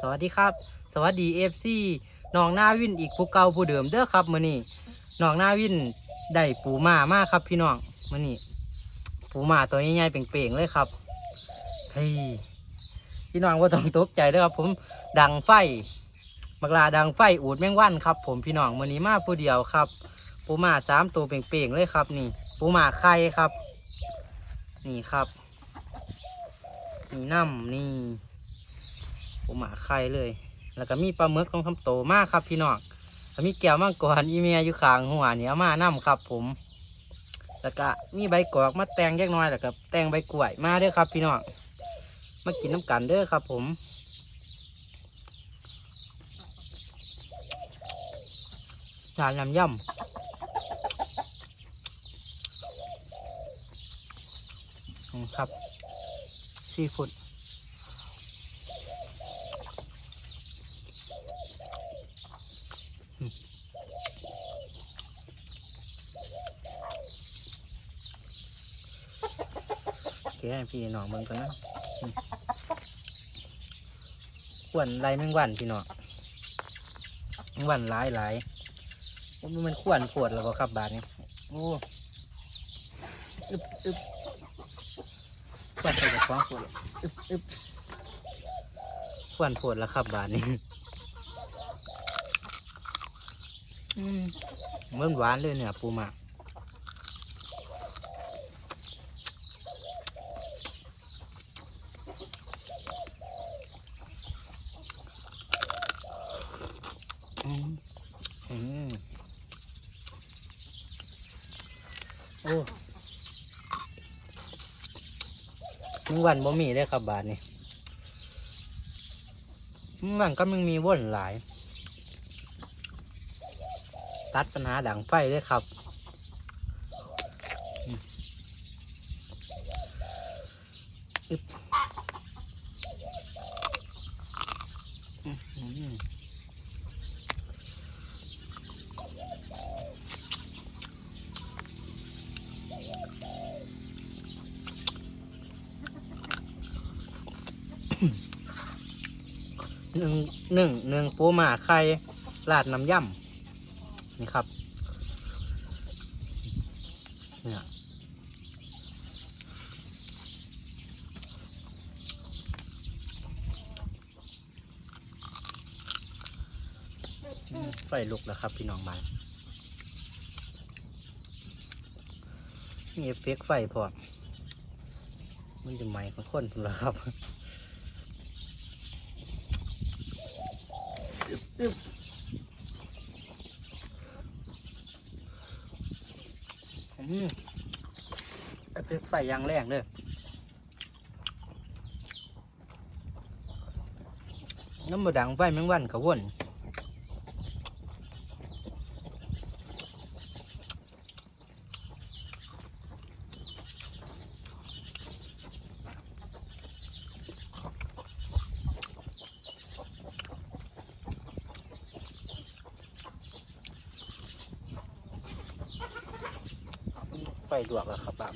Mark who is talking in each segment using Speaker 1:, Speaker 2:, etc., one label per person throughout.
Speaker 1: สวัสดีครับ สวัสดีเอฟซีน้องนาวินอีกผู้เก่าผู้เดิมเด้อครับมื้อนี้น้องนาวินได้ปูหมามากครับ พี่น้องมื้อนี้ปูหมาตัวใหญ่ๆเป่งๆเลยครับเฮ้ยพี่น้องว่าต้องตกใจเด้อครับ ผมดังไฟบักลาดังไฟอูดแมงวันครับ ผมพี่น้องมื้อนี้มาผู้เดียวครับ ปูหมาสามตัวเป่งๆเลยครับนี่ปูหมาไข่ครับ นี่ครับ นี่น้ำนี่ ปูหมาไข่เลย แล้วก็มีปลาหมึกของคำโตมากครับพี่น้องมีแก้วมังกรอีเมียอยู่ข้างหัวเนี่ยมาน้ำครับผม แล้วก็มีใบกอกมาแตงแยกน้อยแล้วก็แตงใบกล้วยมาเด้อครับ พี่น้องมากินน้ำกันเด้อครับ ผมจานลำย่ำครับซีฟู้ด เกี่ยให้ พี่น้องเบิ่งกันนะอืมขวนไรแมงวันพี่น้องแมงวันหลายหลายโอ้มันขวนปวดแล้วก็ครับบาดนี้โอ้อึบอึบขวนไปกับฟ้องปวดแล้วอึบอึบขวนปวดแล้วครับบาดนี้อืมเหมันหวานเลยเนี่ยปูหมา อืมอืมโอ้มึงวันบ่มีได้ครับบาทนี่มึงวันก็มึงมีว่นหลาย ตัดปัญหาดังไฟได้ครับอึบอืม หนึ่งหนึ่งหนึ่งปูหมาไข่ราดน้ำย่ำนี่ครับเนี่ยไฟลุกแล้วครับ พี่น้องบ้านมีเอฟเฟกไฟพร้อมมันจะไหม้ของคนพุ่นแล้วครับ อืมไอ้เพชรใส่ยางแรงเด้อน้ำมาดังไฟแมงวันกระวน ไฟดวกแล้วครับบาม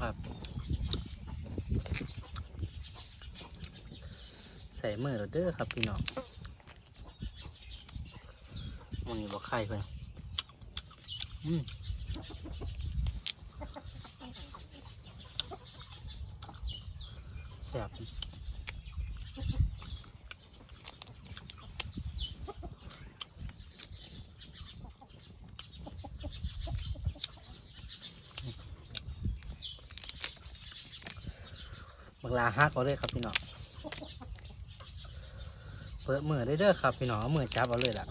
Speaker 1: ครับใส่มือเราเด้อครับพี่น้องมันนี้บอกไข่เพื่อนอืมแซ่บ ลาฮักเอาเลยครับพี่น้องเปิดมือได้เด้อครับพี่น้องเอามือจับเอาเลยล่ะ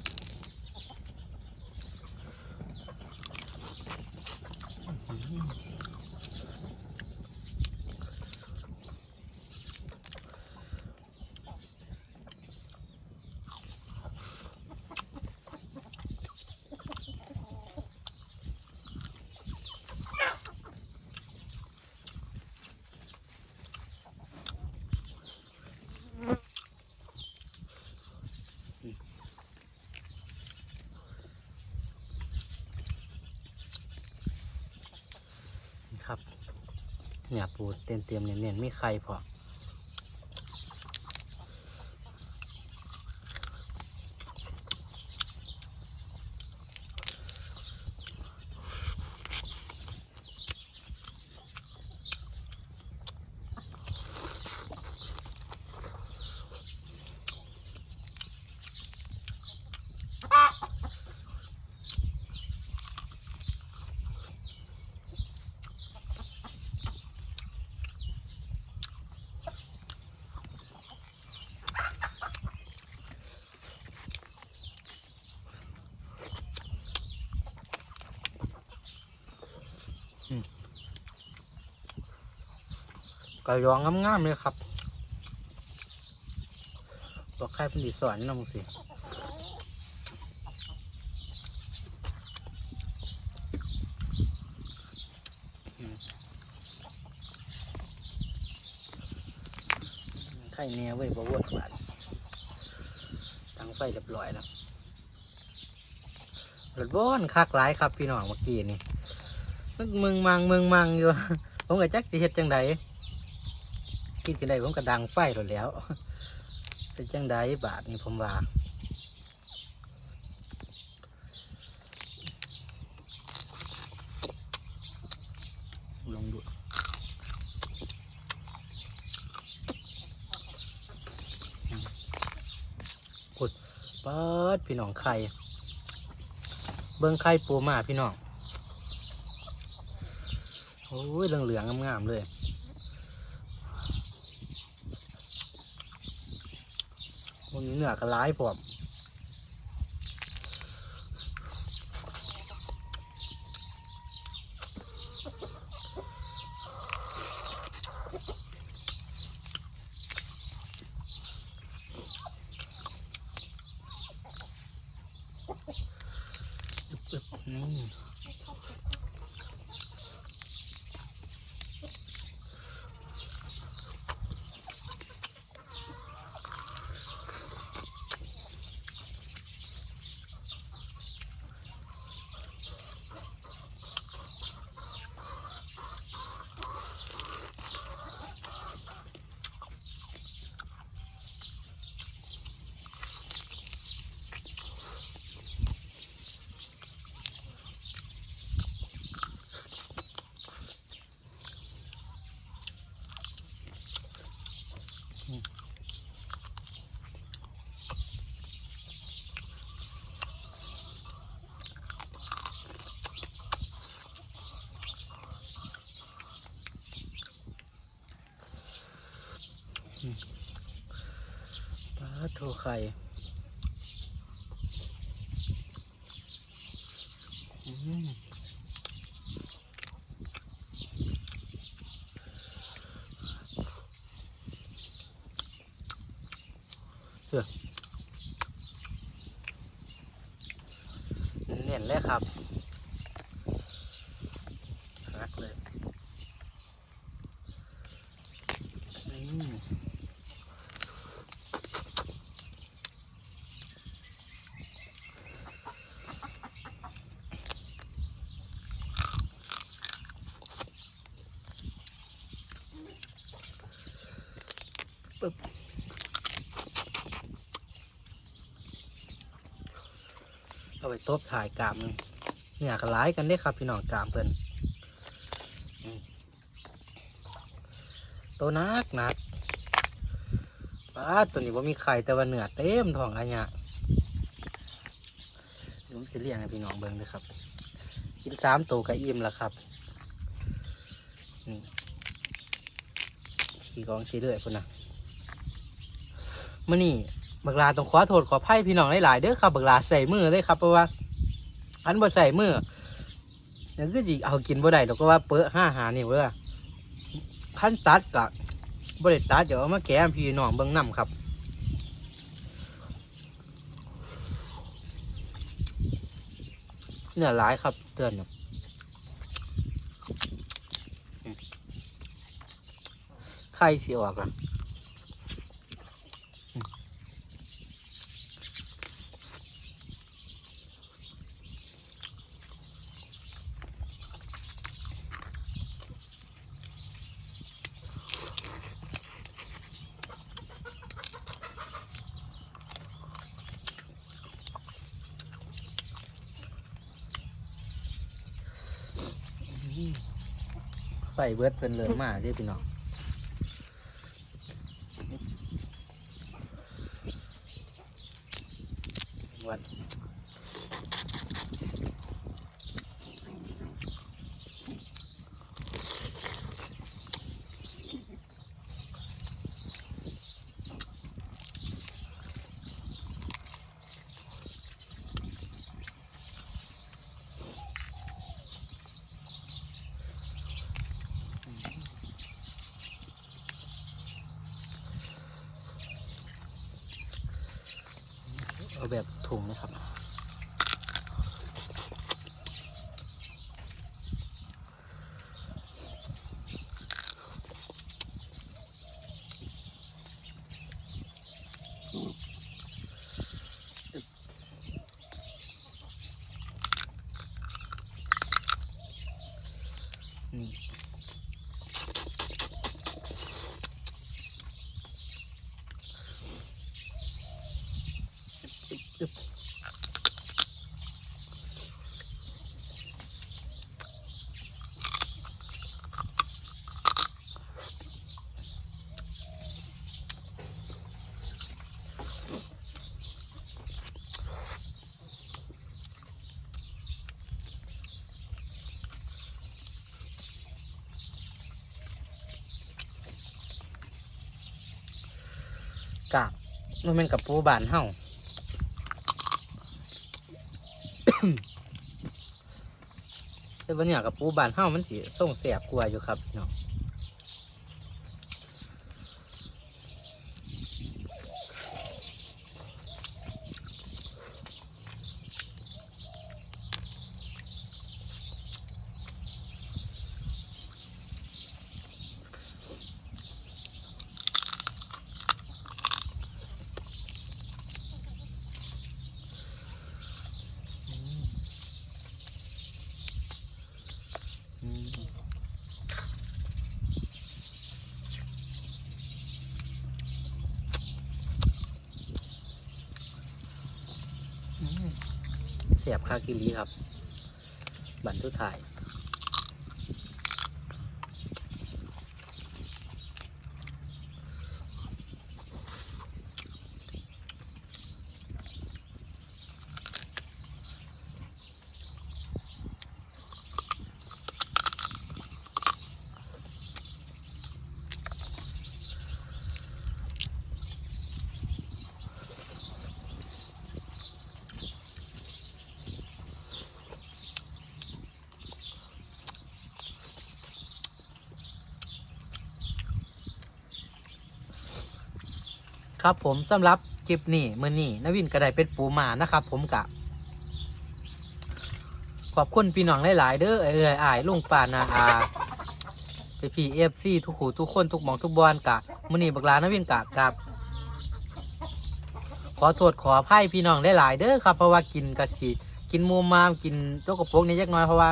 Speaker 1: เนี่ยปูเต็มเต็มเนียนๆไม่ใครพอ ก็ยองงามๆเลยครับตัวไข่เป็นดีสอนน้องสิไข่เนี้ยเว้ยบ่วดหวานตั้งไฟเรียบร้อยแล้วรถบ้อนคักหลายครับพี่น้องเมื่อกี้นี่มึงมึงมังมึงมังอยู่ ผมก็จักสิเฮ็ดจังได กินกันได้ผมก็ดังไฟหลดแหล้วเป็นจังไดบาทนี่ผมว่าลองดูอืมกดเปิดพี่น้องไข่ เบิ้งไข่ปูมาพี่น้อง โอ้ยเหลืองๆงามๆเลย มันมีเนื้อกระร้ายพร้อมอึบ ปลาโทไข่อืมเชื่อเน่นเลยครับรักเลยอืม ปึ๊บเอา ไปตบถ่ายกามมันเนี่ยกระไล่กันได้ครับพี่น้องกามเพิ่นอืมตัวนักหนักปลาตัวนี้ว่ามีไข่แต่ว่าเนื้อเต็มท้องอันเนี้ยผมสิเลี้ยงให้พี่น้องเบิ่งเลยครับ กินสามตัวก็อิ่มแล้วครับนี่ขี่กองขี่เรื่อยพุ่นนะมื่อนี่ บักลาต้องขอโทษขออภัยพี่น้องหลายๆเด้อครับบักลาใส่มือเลยครับเพราะว่าอันบ่ใส่มือเนี่ยคือสิเอากินบ่ได้ดอกก็ว่าเปิ้ห้าหานี่เด้อขั้นตัดกะบ่ได้ตัดเดี๋ยวเอามาแก้พี่น้องเบิ่งนํครับเนื้อหลายครับเตือนไข่สิออกล่ะ เบิดเพิ่นเลิมมาเด้พี่น้องวัด เอาแบบถุงนะครับ นี่ กาบมันเป็นกับปูบานเฮาแต่วันนี้กับปูบานเฮามันสิส่งเสียบกลัวอยู่ครับพี่น้องอืมอืม เสียบคากิลีครับ บันทุกถ่าย ครับผมสำหรับคลิปนี้มือนี้นวินก็ได้เป็นปูมานะครับ ผมกะขอบคุณพี่น้องหลายๆเด้อเอ้ยอายลุงป่านาอาพี่พีเอฟซีทุกหูทุกคนทุกหมองทุกบอลกะมือนี้บักลานวินกะกับ ขอโทษขออภัยพี่น้องหลายๆเด้อครับเพราะว่ากินกะสีกินมูมามกินโต๊ะกระโปรงนี่ยักน้อยเพราะว่า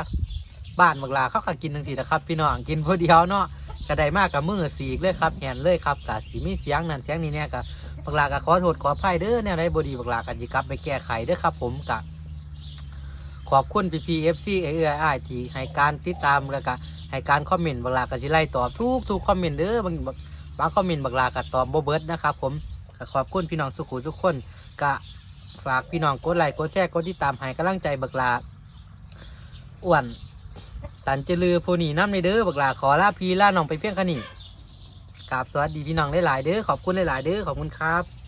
Speaker 1: บ้านบักลาเขาก็กินทั้งสีนะครับ พี่น้องกินผู้เดียวเนาะกระไดมากกับมือสีกเลยครับแหนเลยครับกะสีมีเสียงนั่นเสียงนี้เนี่ยกะ บักลาก็ขอโทษขออภัยเด้อเนี่ยได้บดีบักลากันจิกลับไปแก้ไขเด้อครับ ผมกะขอบคุณพีพีเอฟซีเอเอไอที่ให้การติดตามแล้วก็ให้การคอมเมนต์บักลาก็สิไล่ตอบทุกทุกคอมเมนต์เด้อบางบางคอมเมนต์บักลาก็ตอบโบเบิร์ดนะครับ ผมขอบคุณพี่น้องสุขุทุกคนกะฝากพี่น้องกดไลค์กดแชร์กดติดตามให้กำลังใจบักลาอ้วนตันเจลือผู้นี้น้ำในเด้อบักลาขอลาพีลาน้องไปเพียงแค่นี้ กราบสวัสดีพี่น้องหลายๆเด้อขอบคุณหลายๆเด้อขอบคุณครับ